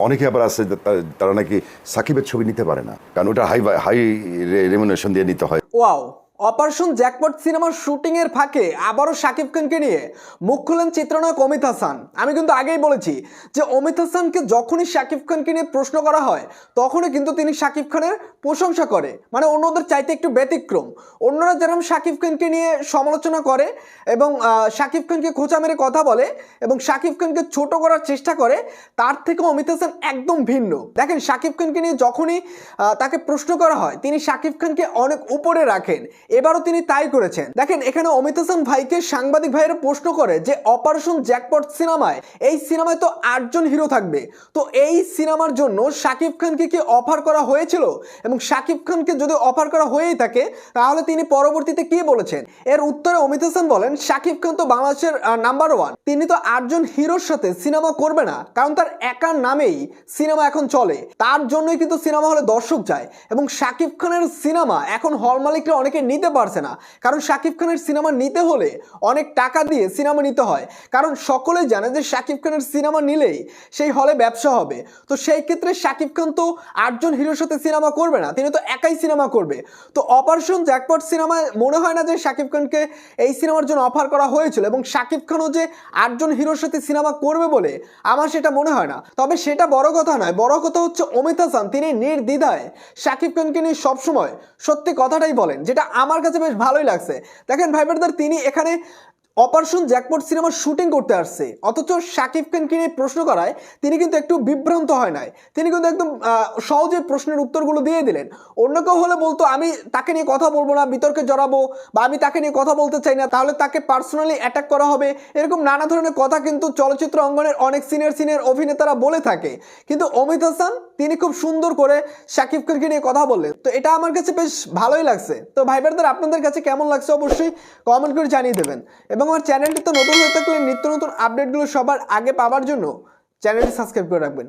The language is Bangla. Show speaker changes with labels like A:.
A: অনেকে আবার আছে তারা নাকি সাকিবের ছবি নিতে পারে না কারণ ওটা হাই হাই রেমুনেশন দিয়ে নিতে হয়
B: ওয়াও অপারেশন জ্যাকপট সিনেমার শুটিং এর ফাঁকে আবারও শাকিব খানকে নিয়ে মুখ খুলেন চিত্রনায়ক অমিত হাসান। আমি কিন্তু আগেই বলেছি যে অমিত হাসানকে যখনই শাকিব খানকে নিয়ে প্রশ্ন করা হয়, তখনই কিন্তু তিনি শাকিব খানের প্রশংসা করে। মানে অন্যদের চাইতে একটু ব্যতিক্রম। অন্যরা যেরকম শাকিব খানকে নিয়ে সমালোচনা করে এবং শাকিব খানকে খোঁচা মেরে কথা বলে এবং শাকিব খানকে ছোট করার চেষ্টা করে, তার থেকে অমিত হাসান একদম ভিন্ন। দেখেন, শাকিব খানকে নিয়ে যখনই তাকে প্রশ্ন করা হয়, তিনি শাকিব খানকে অনেক উপরে রাখেন। এবারও তিনি তাই করেছেন। দেখেন, এখানে অমিত হাসান ভাইকে সাংবাদিক ভাইয়েরা প্রশ্ন করে যে, অপারেশন জ্যাকপট সিনেমায়, এই সিনেমায় তো আটজন হিরো থাকবে। তো এই সিনেমার জন্য শাকিব খানকে কি অফার করা হয়েছিল? এবং শাকিব খানকে যদি অফার করা হয়েই থাকে, তাহলে তিনি পরবর্তীতে কি বলেছেন? এর উত্তরে অমিত হাসান বলেন, শাকিব খান তো বাংলাদেশের নাম্বার ওয়ান তিনি তো আটজন হিরোর সাথে সিনেমা করবে না, কারণ তার একার নামেই সিনেমা এখন চলে। তার জন্যই কিন্তু সিনেমা হলে দর্শক যায়। এবং শাকিব খানের সিনেমা এখন হল মালিকরা অনেকে নিতে পারছে না। কারণ শাকিব খানের সিনেমা নিতে হলে অনেক টাকা দিয়ে সিনেমা নিতে হয়। কারণ সকলেই জানে যে শাকিব খানের সিনেমা নিলেই সেই হলে ব্যবসা হবে। তো সেই ক্ষেত্রে শাকিব খান তো আটজন হিরোর সাথে সিনেমা করবে না, তিনি তো একাই সিনেমা করবে। তো অপারেশন জ্যাকপট সিনেমায় মনে হয় না যে শাকিব খানকে এই সিনেমার জন্য অফার করা হয়েছিল এবং শাকিব খানও যে আটজন হিরোর সাথে সিনেমা করবে বলে আমার সেটা মনে হয় না। তবে সেটা বড় কথা নয়, বড় কথা হচ্ছে অমিত হাসান তিনি নির্দ্বিধায় শাকিব খানকে নিয়ে সবসময় সত্যি কথাটাই বলেন, যেটা আমার কাছে বেশ ভালোই লাগছে। দেখেন ভাই ব্রাদার তিনি এখানে অপারেশন জ্যাকপট সিনেমার শুটিং করতে আসছে। অথচ শাকিব খানকে নিয়ে প্রশ্ন করায় তিনি কিন্তু একটু বিভ্রান্ত হয় নাই। তিনি কিন্তু একদম সহজে প্রশ্নের উত্তরগুলো দিয়ে দিলেন। অন্য কেউ হলে বলতো, আমি তাকে নিয়ে কথা বলব না, বিতর্কে জড়াবো বা আমি তাকে নিয়ে কথা বলতে চাই না, তাহলে তাকে পার্সোনালি অ্যাটাক করা হবে। এরকম নানা ধরনের কথা কিন্তু চলচ্চিত্র অঙ্গনের অনেক সিনিয়র সিনিয়র অভিনেতারা বলে থাকে। কিন্তু অমিত হাসান, তিনি খুব সুন্দর করে শাকিব খানকে নিয়ে কথা বললেন। তো এটা আমার কাছে বেশ ভালোই লাগছে। তো ভাই ব্রাদার আপনাদের কাছে কেমন লাগছে অবশ্যই কমেন্ট করে জানিয়ে দেবেন। এবং আমার চ্যানেলটি তো নতুন হয়ে থাকলে নিত্য নতুন আপডেটগুলো সবার আগে পাওয়ার জন্য চ্যানেলটি সাবস্ক্রাইব করে রাখবেন।